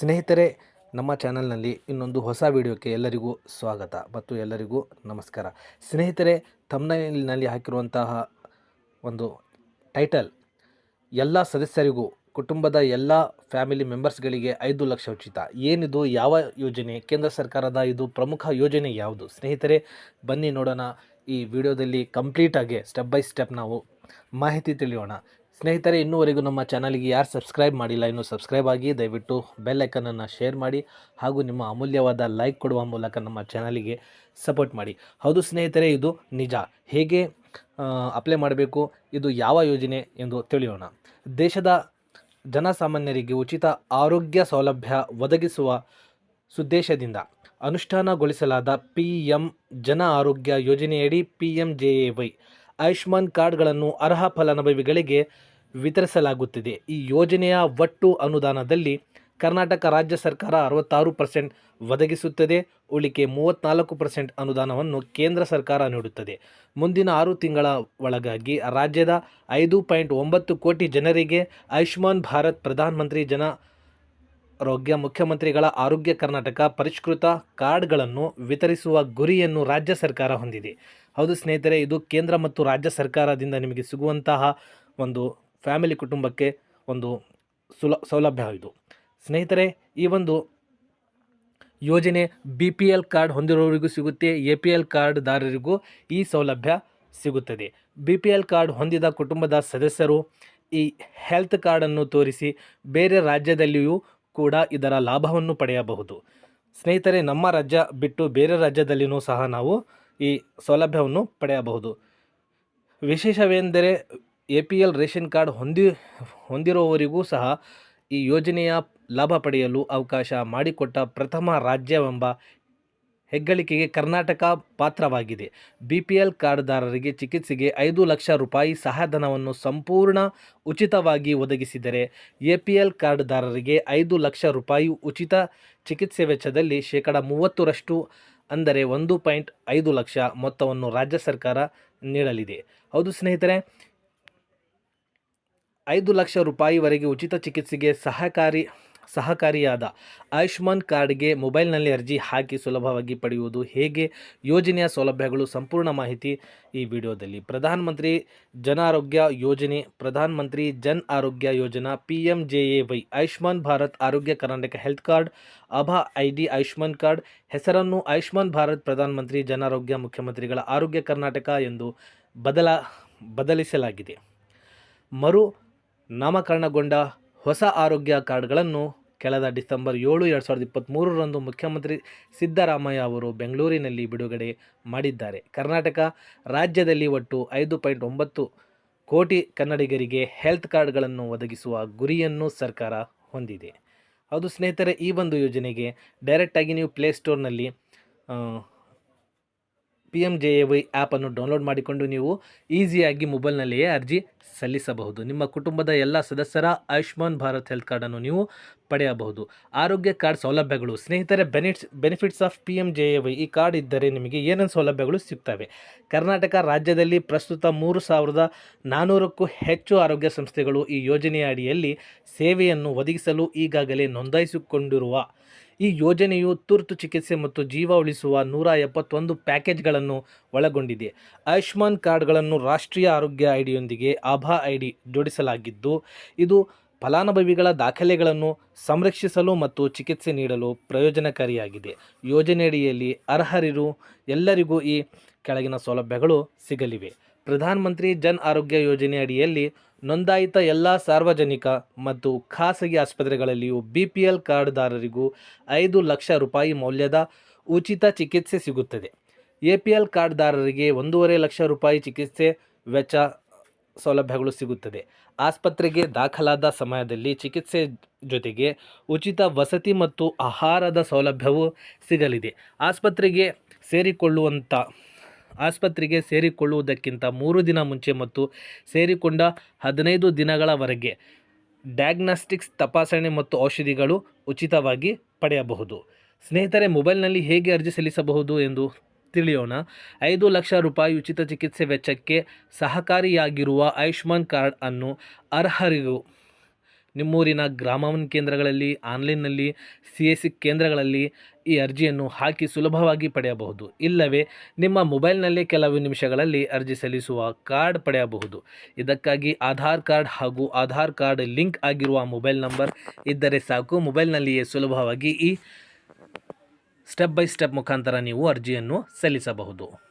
ಸ್ನೇಹಿತರೆ, ನಮ್ಮ ಚಾನಲ್ನಲ್ಲಿ ಇನ್ನೊಂದು ಹೊಸ ವಿಡಿಯೋಕ್ಕೆ ಎಲ್ಲರಿಗೂ ಸ್ವಾಗತ ಮತ್ತು ಎಲ್ಲರಿಗೂ ನಮಸ್ಕಾರ. ಸ್ನೇಹಿತರೆ ತಮ್ಮನಲ್ಲಿ ಹಾಕಿರುವಂತಹ ಒಂದು ಟೈಟಲ್ ಎಲ್ಲ ಸದಸ್ಯರಿಗೂ, ಕುಟುಂಬದ ಎಲ್ಲ ಫ್ಯಾಮಿಲಿ ಮೆಂಬರ್ಸ್ಗಳಿಗೆ ಐದು ಲಕ್ಷ ಉಚಿತ. ಏನಿದು, ಯಾವ ಯೋಜನೆ, ಕೇಂದ್ರ ಸರ್ಕಾರದ ಇದು ಪ್ರಮುಖ ಯೋಜನೆ ಯಾವುದು? ಸ್ನೇಹಿತರೆ, ಬನ್ನಿ ನೋಡೋಣ ಈ ವಿಡಿಯೋದಲ್ಲಿ ಕಂಪ್ಲೀಟಾಗಿ ಸ್ಟೆಪ್ ಬೈ ಸ್ಟೆಪ್ ನಾವು ಮಾಹಿತಿ ತಿಳಿಯೋಣ. ಸ್ನೇಹಿತರೆ, ಇನ್ನೂವರೆಗೂ ನಮ್ಮ ಚಾನಲ್ಗೆ ಯಾರು ಸಬ್ಸ್ಕ್ರೈಬ್ ಮಾಡಿಲ್ಲ, ಇನ್ನೂ ಸಬ್ಸ್ಕ್ರೈಬ್ ಆಗಿ ದಯವಿಟ್ಟು ಬೆಲ್ ಐಕನನ್ನು ಶೇರ್ ಮಾಡಿ ಹಾಗೂ ನಿಮ್ಮ ಅಮೂಲ್ಯವಾದ ಲೈಕ್ ಕೊಡುವ ಮೂಲಕ ನಮ್ಮ ಚಾನಲಿಗೆ ಸಪೋರ್ಟ್ ಮಾಡಿ. ಹೌದು ಸ್ನೇಹಿತರೆ, ಇದು ನಿಜ. ಹೇಗೆ ಅಪ್ಲೈ ಮಾಡಬೇಕು, ಇದು ಯಾವ ಯೋಜನೆ ಎಂದು ತಿಳಿಯೋಣ. ದೇಶದ ಜನಸಾಮಾನ್ಯರಿಗೆ ಉಚಿತ ಆರೋಗ್ಯ ಸೌಲಭ್ಯ ಒದಗಿಸುವ ಸುದ್ದೇಶದಿಂದ ಅನುಷ್ಠಾನಗೊಳಿಸಲಾದ ಪಿ ಎಂ ಜನ ಆರೋಗ್ಯ ಯೋಜನೆಯಡಿ P M J A Y Ayushman ಕಾರ್ಡ್ಗಳನ್ನು ಅರ್ಹ ಫಲಾನುಭವಿಗಳಿಗೆ ವಿತರಿಸಲಾಗುತ್ತಿದೆ. ಈ ಯೋಜನೆಯ ಒಟ್ಟು ಅನುದಾನದಲ್ಲಿ ಕರ್ನಾಟಕ ರಾಜ್ಯ ಸರ್ಕಾರ ಅರವತ್ತಾರು ಪರ್ಸೆಂಟ್ ಒದಗಿಸುತ್ತದೆ. ಉಳಿಕೆ ಮೂವತ್ತ್ನಾಲ್ಕು ಪರ್ಸೆಂಟ್ ಅನುದಾನವನ್ನು ಕೇಂದ್ರ ಸರ್ಕಾರ ನೀಡುತ್ತದೆ. ಮುಂದಿನ ಆರು ತಿಂಗಳ ಒಳಗಾಗಿ ರಾಜ್ಯದ ಐದು ಪಾಯಿಂಟ್ ಒಂಬತ್ತು ಕೋಟಿ ಜನರಿಗೆ ಆಯುಷ್ಮಾನ್ ಭಾರತ್ ಪ್ರಧಾನಮಂತ್ರಿ ಜನ ಆರೋಗ್ಯ ಮುಖ್ಯಮಂತ್ರಿಗಳ ಆರೋಗ್ಯ ಕರ್ನಾಟಕ ಪರಿಷ್ಕೃತ ಕಾರ್ಡ್ಗಳನ್ನು ವಿತರಿಸುವ ಗುರಿಯನ್ನು ರಾಜ್ಯ ಸರ್ಕಾರ ಹೊಂದಿದೆ. ಹೌದು ಸ್ನೇಹಿತರೆ, ಇದು ಕೇಂದ್ರ ಮತ್ತು ರಾಜ್ಯ ಸರ್ಕಾರದಿಂದ ನಿಮಗೆ ಸಿಗುವಂತಹ ಒಂದು ಫ್ಯಾಮಿಲಿ ಕುಟುಂಬಕ್ಕೆ ಒಂದು ಸುಲ, ಸೌಲಭ್ಯ ಇದು. ಸ್ನೇಹಿತರೆ, ಈ ಒಂದು ಯೋಜನೆ ಬಿ ಪಿ ಎಲ್ ಕಾರ್ಡ್ ಹೊಂದಿರೋರಿಗೂ ಸಿಗುತ್ತೆ ಎ ಪಿ ಎಲ್ ಕಾರ್ಡ್ದಾರರಿಗೂ ಈ ಸೌಲಭ್ಯ ಸಿಗುತ್ತದೆ. ಬಿ ಪಿ ಎಲ್ ಕಾರ್ಡ್ ಹೊಂದಿದ ಕುಟುಂಬದ ಸದಸ್ಯರು ಈ ಹೆಲ್ತ್ ಕಾರ್ಡನ್ನು ತೋರಿಸಿ ಬೇರೆ ರಾಜ್ಯದಲ್ಲಿಯೂ ಕೂಡ ಇದರ ಲಾಭವನ್ನು ಪಡೆಯಬಹುದು. ಸ್ನೇಹಿತರೆ, ನಮ್ಮ ರಾಜ್ಯ ಬಿಟ್ಟು ಬೇರೆ ರಾಜ್ಯದಲ್ಲಿಯೂ ಸಹ ನಾವು ಈ ಸೌಲಭ್ಯವನ್ನು ಪಡೆಯಬಹುದು. ವಿಶೇಷವೆಂದರೆ A P L ration card ಹೊಂದಿ, ಹೊಂದಿರುವವರಿಗೂ ಸಹ ಈ ಯೋಜನೆಯ ಲಾಭ ಪಡೆಯಲು ಅವಕಾಶ ಮಾಡಿಕೊಟ್ಟ ಪ್ರಥಮ ರಾಜ್ಯವೆಂಬ ಹೆಗ್ಗಳಿಕೆಗೆ ಕರ್ನಾಟಕ ಪಾತ್ರವಾಗಿದೆ. ಬಿ ಪಿ ಎಲ್ ಕಾರ್ಡ್ದಾರರಿಗೆ ಚಿಕಿತ್ಸೆಗೆ ಐದು ಲಕ್ಷ ರೂಪಾಯಿ ಸಹಾಯಧನವನ್ನು ಸಂಪೂರ್ಣ ಉಚಿತವಾಗಿ ಒದಗಿಸಿದರೆ ಎ ಪಿ ಎಲ್ ಕಾರ್ಡ್ದಾರರಿಗೆ ಐದು ಲಕ್ಷ ರೂಪಾಯಿ ಉಚಿತ ಚಿಕಿತ್ಸೆ ವೆಚ್ಚದಲ್ಲಿ ಶೇಕಡ ಮೂವತ್ತರಷ್ಟು ಅಂದರೆ ಒಂದು ಪಾಯಿಂಟ್ ಐದು ಲಕ್ಷ ಮೊತ್ತವನ್ನು ರಾಜ್ಯ ಸರ್ಕಾರ ನೀಡಲಿದೆ. ಹೌದು ಸ್ನೇಹಿತರೆ ಐದು ಲಕ್ಷ ರೂಪಾಯಿವರೆಗೆ ಉಚಿತ ಚಿಕಿತ್ಸೆಗೆ ಸಹಕಾರಿ, ಸಹಕಾರಿಯಾದ ಆಯುಷ್ಮಾನ್ ಕಾರ್ಡ್ಗೆ ಮೊಬೈಲ್ನಲ್ಲಿ ಅರ್ಜಿ ಹಾಕಿ ಸುಲಭವಾಗಿ ಪಡೆಯುವುದು ಹೇಗೆ? ಯೋಜನೆಯ ಸೌಲಭ್ಯಗಳು, ಸಂಪೂರ್ಣ ಮಾಹಿತಿ ಈ ವಿಡಿಯೋದಲ್ಲಿ. ಪ್ರಧಾನಮಂತ್ರಿ ಜನ ಆರೋಗ್ಯ ಯೋಜನೆ, ಪ್ರಧಾನಮಂತ್ರಿ ಜನ್ ಆರೋಗ್ಯ ಯೋಜನಾ P M J A Y, Ayushman Bharat ಆರೋಗ್ಯ ಕರ್ನಾಟಕ ಹೆಲ್ತ್ ಕಾರ್ಡ್, ಅಭಾ ಐ ಡಿ ಆಯುಷ್ಮಾನ್ ಕಾರ್ಡ್, ಹೆಸರನ್ನು ಆಯುಷ್ಮಾನ್ ಭಾರತ್ ಪ್ರಧಾನಮಂತ್ರಿ ಜನ ಆರೋಗ್ಯ ಮುಖ್ಯಮಂತ್ರಿಗಳ ಆರೋಗ್ಯ ಕರ್ನಾಟಕ ಎಂದು ಬದಲ, ಬದಲಿಸಲಾಗಿದೆ. ಮರು ನಾಮಕರಣಗೊಂಡ ಹೊಸ ಆರೋಗ್ಯ ಕಾರ್ಡ್ಗಳನ್ನು ಕಳೆದ ಡಿಸೆಂಬರ್ ಏಳು ಎರಡು ಸಾವಿರದ ಇಪ್ಪತ್ತ್ಮೂರರಂದು ಮುಖ್ಯಮಂತ್ರಿ ಸಿದ್ದರಾಮಯ್ಯ ಅವರು ಬೆಂಗಳೂರಿನಲ್ಲಿ ಬಿಡುಗಡೆ ಮಾಡಿದ್ದಾರೆ. ಕರ್ನಾಟಕ ರಾಜ್ಯದಲ್ಲಿ ಒಟ್ಟು ಐದು ಪಾಯಿಂಟ್ ಒಂಬತ್ತು ಕೋಟಿ ಕನ್ನಡಿಗರಿಗೆ ಹೆಲ್ತ್ ಕಾರ್ಡ್ಗಳನ್ನು ಒದಗಿಸುವ ಗುರಿಯನ್ನು ಸರ್ಕಾರ ಹೊಂದಿದೆ. ಹೌದು ಸ್ನೇಹಿತರೆ, ಈ ಒಂದು ಯೋಜನೆಗೆ ಡೈರೆಕ್ಟಾಗಿ ನೀವು ಪ್ಲೇಸ್ಟೋರ್ನಲ್ಲಿ P M J A Y ಆ್ಯಪನ್ನು ಡೌನ್ಲೋಡ್ ಮಾಡಿಕೊಂಡು ನೀವು ಈಸಿಯಾಗಿ ಮೊಬೈಲ್ನಲ್ಲಿಯೇ ಅರ್ಜಿ ಸಲ್ಲಿಸಬಹುದು. ನಿಮ್ಮ ಕುಟುಂಬದ ಎಲ್ಲ ಸದಸ್ಯರ ಆಯುಷ್ಮಾನ್ ಭಾರತ್ ಹೆಲ್ತ್ ಕಾರ್ಡನ್ನು ನೀವು ಪಡೆಯಬಹುದು. ಆರೋಗ್ಯ ಕಾರ್ಡ್ ಸೌಲಭ್ಯಗಳು, ಸ್ನೇಹಿತರೆ benefits benefits of P M J A Y ಈ ಕಾರ್ಡ್ ಇದ್ದರೆ ನಿಮಗೆ ಏನೇನು ಸೌಲಭ್ಯಗಳು ಸಿಗ್ತವೆ? ಕರ್ನಾಟಕ ರಾಜ್ಯದಲ್ಲಿ ಪ್ರಸ್ತುತ ಮೂರು ಸಾವಿರದ ನಾನ್ನೂರಕ್ಕೂ ಹೆಚ್ಚು ಆರೋಗ್ಯ ಸಂಸ್ಥೆಗಳು ಈ ಯೋಜನೆಯ ಅಡಿಯಲ್ಲಿ ಸೇವೆಯನ್ನು ಒದಗಿಸಲು ಈಗಾಗಲೇ ನೋಂದಾಯಿಸಿಕೊಂಡಿರುವ ಈ ಯೋಜನೆಯು ತುರ್ತು ಚಿಕಿತ್ಸೆ ಮತ್ತು ಜೀವ ಉಳಿಸುವ ನೂರ ಎಪ್ಪತ್ತೊಂದು ಪ್ಯಾಕೇಜ್ಗಳನ್ನು ಒಳಗೊಂಡಿದೆ. ಆಯುಷ್ಮಾನ್ ಕಾರ್ಡ್ಗಳನ್ನು ರಾಷ್ಟ್ರೀಯ ಆರೋಗ್ಯ ಐಡಿಯೊಂದಿಗೆ ಆಭಾ ಐಡಿ ಜೋಡಿಸಲಾಗಿದ್ದು, ಇದು ಫಲಾನುಭವಿಗಳ ದಾಖಲೆಗಳನ್ನು ಸಂರಕ್ಷಿಸಲು ಮತ್ತು ಚಿಕಿತ್ಸೆ ನೀಡಲು ಪ್ರಯೋಜನಕಾರಿಯಾಗಿದೆ. ಯೋಜನೆಯಡಿಯಲ್ಲಿ ಅರ್ಹರಿರು ಎಲ್ಲರಿಗೂ ಈ ಕೆಳಗಿನ ಸೌಲಭ್ಯಗಳು ಸಿಗಲಿವೆ. ಪ್ರಧಾನಮಂತ್ರಿ ಜನ್ ಆರೋಗ್ಯ ಯೋಜನೆ ಅಡಿಯಲ್ಲಿ ನೋಂದಾಯಿತ ಎಲ್ಲ ಸಾರ್ವಜನಿಕ ಮತ್ತು ಖಾಸಗಿ ಆಸ್ಪತ್ರೆಗಳಲ್ಲಿಯೂ ಬಿ ಪಿ ಎಲ್ ಕಾರ್ಡ್ದಾರರಿಗೂ ಐದು ಲಕ್ಷ ರೂಪಾಯಿ ಮೌಲ್ಯದ ಉಚಿತ ಚಿಕಿತ್ಸೆ ಸಿಗುತ್ತದೆ. ಎ ಪಿ ಎಲ್ ಕಾರ್ಡ್ದಾರರಿಗೆ ಒಂದೂವರೆ ಲಕ್ಷ ರೂಪಾಯಿ ಚಿಕಿತ್ಸೆ ವೆಚ್ಚ ಸೌಲಭ್ಯಗಳು ಸಿಗುತ್ತದೆ. ಆಸ್ಪತ್ರೆಗೆ ದಾಖಲಾದ ಸಮಯದಲ್ಲಿ ಚಿಕಿತ್ಸೆ ಜೊತೆಗೆ ಉಚಿತ ವಸತಿ ಮತ್ತು ಆಹಾರದ ಸೌಲಭ್ಯವೂ ಸಿಗಲಿದೆ. ಆಸ್ಪತ್ರೆಗೆ ಸೇರಿಕೊಳ್ಳುವಂಥ ಆಸ್ಪತ್ರೆಗೆ ಸೇರಿಕೊಳ್ಳುವುದಕ್ಕಿಂತ ಮೂರು ದಿನ ಮುಂಚೆ ಮತ್ತು ಸೇರಿಕೊಂಡ ಹದಿನೈದು ದಿನಗಳವರೆಗೆ ಡಯಾಗ್ನಾಸ್ಟಿಕ್ಸ್ ತಪಾಸಣೆ ಮತ್ತು ಔಷಧಿಗಳು ಉಚಿತವಾಗಿ ಪಡೆಯಬಹುದು. ಸ್ನೇಹಿತರೆ, ಮೊಬೈಲ್ನಲ್ಲಿ ಹೇಗೆ ಅರ್ಜಿ ಸಲ್ಲಿಸಬಹುದು ಎಂದು ತಿಳಿಯೋಣ. ಐದು ಲಕ್ಷ ರೂಪಾಯಿ ಉಚಿತ ಚಿಕಿತ್ಸೆ ವೆಚ್ಚಕ್ಕೆ ಸಹಕಾರಿಯಾಗಿರುವ ಆಯುಷ್ಮಾನ್ ಕಾರ್ಡ್ ಅನ್ನು ಅರ್ಹರಿಗೂ ನಿಮ್ಮೂರಿನ ಗ್ರಾಮವನ್ ಕೇಂದ್ರಗಳಲ್ಲಿ, ಆನ್ಲೈನ್ನಲ್ಲಿ, ಸಿ ಎಸ್ ಸಿ ಕೇಂದ್ರಗಳಲ್ಲಿ ಈ ಅರ್ಜಿಯನ್ನು ಹಾಕಿ ಸುಲಭವಾಗಿ ಪಡೆಯಬಹುದು. ಇಲ್ಲವೇ, ನಿಮ್ಮ ಮೊಬೈಲ್ನಲ್ಲೇ ಕೆಲವು ನಿಮಿಷಗಳಲ್ಲಿ ಅರ್ಜಿ ಸಲ್ಲಿಸುವ ಕಾರ್ಡ್ ಪಡೆಯಬಹುದು. ಇದಕ್ಕಾಗಿ ಆಧಾರ್ ಕಾರ್ಡ್ ಹಾಗೂ ಆಧಾರ್ ಕಾರ್ಡ್ ಲಿಂಕ್ ಆಗಿರುವ ಮೊಬೈಲ್ ನಂಬರ್ ಇದ್ದರೆ ಸಾಕು. ಮೊಬೈಲ್ನಲ್ಲಿಯೇ ಸುಲಭವಾಗಿ ಈ ಸ್ಟೆಪ್ ಬೈ ಸ್ಟೆಪ್ ಮುಖಾಂತರ ನೀವು ಅರ್ಜಿಯನ್ನು ಸಲ್ಲಿಸಬಹುದು.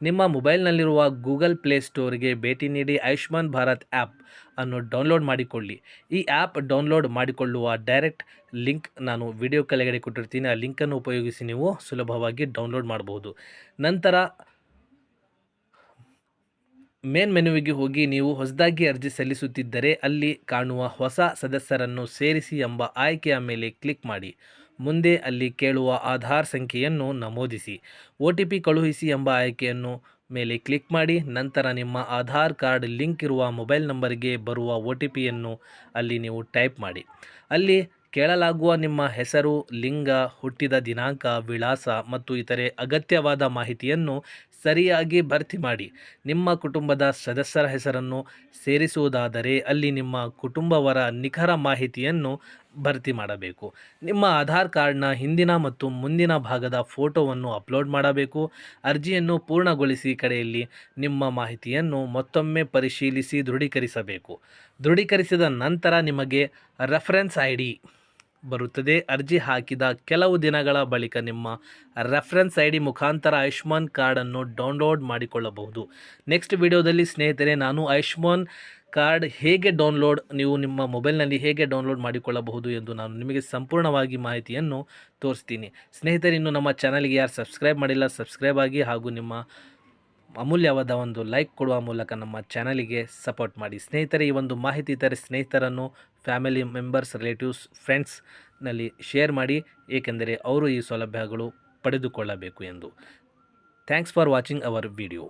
ನಿಮ್ಮ ಮೊಬೈಲ್ನಲ್ಲಿರುವ ಗೂಗಲ್ ಪ್ಲೇ ಸ್ಟೋರ್ಗೆ ಭೇಟಿ ನೀಡಿ ಆಯುಷ್ಮಾನ್ ಭಾರತ್ ಆ್ಯಪ್ ಅನ್ನು ಡೌನ್ಲೋಡ್ ಮಾಡಿಕೊಳ್ಳಿ. ಈ ಆ್ಯಪ್ ಡೌನ್ಲೋಡ್ ಮಾಡಿಕೊಳ್ಳುವ ಡೈರೆಕ್ಟ್ ಲಿಂಕ್ ನಾನು ವಿಡಿಯೋ ಕೆಳಗಡೆ ಕೊಟ್ಟಿರ್ತೀನಿ. ಆ ಲಿಂಕನ್ನು ಉಪಯೋಗಿಸಿ ನೀವು ಸುಲಭವಾಗಿ ಡೌನ್ಲೋಡ್ ಮಾಡಬಹುದು ನಂತರ ಮೇನ್ ಮೆನುವಿಗೆ ಹೋಗಿ ನೀವು ಹೊಸದಾಗಿ ಅರ್ಜಿ ಸಲ್ಲಿಸುತ್ತಿದ್ದರೆ ಅಲ್ಲಿ ಕಾಣುವ ಹೊಸ ಸದಸ್ಯರನ್ನು ಸೇರಿಸಿ ಎಂಬ ಆಯ್ಕೆಯ ಮೇಲೆ ಕ್ಲಿಕ್ ಮಾಡಿ. ಮುಂದೆ ಅಲ್ಲಿ ಕೇಳುವ ಆಧಾರ್ ಸಂಖ್ಯೆಯನ್ನು ನಮೂದಿಸಿ. ಒ ಟಿ ಪಿ ಕಳುಹಿಸಿ ಎಂಬ ಆಯ್ಕೆಯನ್ನು ಮೇಲೆ ಕ್ಲಿಕ್ ಮಾಡಿ, ನಂತರ ನಿಮ್ಮ ಆಧಾರ್ ಕಾರ್ಡ್ ಲಿಂಕ್ ಇರುವ ಮೊಬೈಲ್ ನಂಬರ್ಗೆ ಬರುವ ಒ ಟಿ ಪಿಯನ್ನು ಅಲ್ಲಿ ನೀವು ಟೈಪ್ ಮಾಡಿ. ಅಲ್ಲಿ ಕೇಳಲಾಗುವ ನಿಮ್ಮ ಹೆಸರು, ಲಿಂಗ, ಹುಟ್ಟಿದ ದಿನಾಂಕ, ವಿಳಾಸ ಮತ್ತು ಇತರೆ ಅಗತ್ಯವಾದ ಮಾಹಿತಿಯನ್ನು ಸರಿಯಾಗಿ ಭರ್ತಿ ಮಾಡಿ. ನಿಮ್ಮ ಕುಟುಂಬದ ಸದಸ್ಯರ ಹೆಸರನ್ನು ಸೇರಿಸುವುದಾದರೆ ಅಲ್ಲಿ ನಿಮ್ಮ ಕುಟುಂಬವರ ನಿಖರ ಮಾಹಿತಿಯನ್ನು ಭರ್ತಿ ಮಾಡಬೇಕು. ನಿಮ್ಮ ಆಧಾರ್ ಕಾರ್ಡ್ನ ಹಿಂದಿನ ಮತ್ತು ಮುಂದಿನ ಭಾಗದ ಫೋಟೋವನ್ನು ಅಪ್ಲೋಡ್ ಮಾಡಬೇಕು. ಅರ್ಜಿಯನ್ನು ಪೂರ್ಣಗೊಳಿಸಿ ಕಡೆಯಲ್ಲಿ ನಿಮ್ಮ ಮಾಹಿತಿಯನ್ನು ಮತ್ತೊಮ್ಮೆ ಪರಿಶೀಲಿಸಿ ದೃಢೀಕರಿಸಬೇಕು. ದೃಢೀಕರಿಸಿದ ನಂತರ ನಿಮಗೆ ರೆಫರೆನ್ಸ್ ಐ ಡಿ ಬರುತ್ತದೆ. ಅರ್ಜಿ ಹಾಕಿದ ಕೆಲವು ದಿನಗಳ ಬಳಿಕ ನಿಮ್ಮ ರೆಫರೆನ್ಸ್ ಐ ಡಿ ಮುಖಾಂತರ ಆಯುಷ್ಮಾನ್ ಕಾರ್ಡನ್ನು ಡೌನ್ಲೋಡ್ ಮಾಡಿಕೊಳ್ಳಬಹುದು. ನೆಕ್ಸ್ಟ್ ವಿಡಿಯೋದಲ್ಲಿ ಸ್ನೇಹಿತರೆ, ನಾನು ಆಯುಷ್ಮಾನ್ ಕಾರ್ಡ್ ಹೇಗೆ ಡೌನ್ಲೋಡ್, ನೀವು ನಿಮ್ಮ ಮೊಬೈಲ್ನಲ್ಲಿ ಹೇಗೆ ಡೌನ್ಲೋಡ್ ಮಾಡಿಕೊಳ್ಳಬಹುದು ಎಂದು ನಾನು ನಿಮಗೆ ಸಂಪೂರ್ಣವಾಗಿ ಮಾಹಿತಿಯನ್ನು ತೋರಿಸ್ತೀನಿ. ಸ್ನೇಹಿತರೆ, ಇನ್ನು ನಮ್ಮ ಚಾನಲ್ಗೆ ಯಾರು ಸಬ್ಸ್ಕ್ರೈಬ್ ಮಾಡಿಲ್ಲ, ಸಬ್ಸ್ಕ್ರೈಬ್ ಆಗಿ ಹಾಗೂ ನಿಮ್ಮ ಅಮೂಲ್ಯವಾದ ಒಂದು ಲೈಕ್ ಕೊಡುವ ಮೂಲಕ ನಮ್ಮ ಚಾನಲಿಗೆ ಸಪೋರ್ಟ್ ಮಾಡಿ. ಸ್ನೇಹಿತರೆ, ಈ ಒಂದು ಮಾಹಿತಿ ಇತರೆ ಸ್ನೇಹಿತರನ್ನು, ಫ್ಯಾಮಿಲಿ ಮೆಂಬರ್ಸ್, ರಿಲೇಟಿವ್ಸ್ ಫ್ರೆಂಡ್ಸ್ನಲ್ಲಿ ಶೇರ್ ಮಾಡಿ, ಏಕೆಂದರೆ ಅವರು ಈ ಸೌಲಭ್ಯಗಳು ಪಡೆದುಕೊಳ್ಳಬೇಕು ಎಂದು. Thanks for watching our video.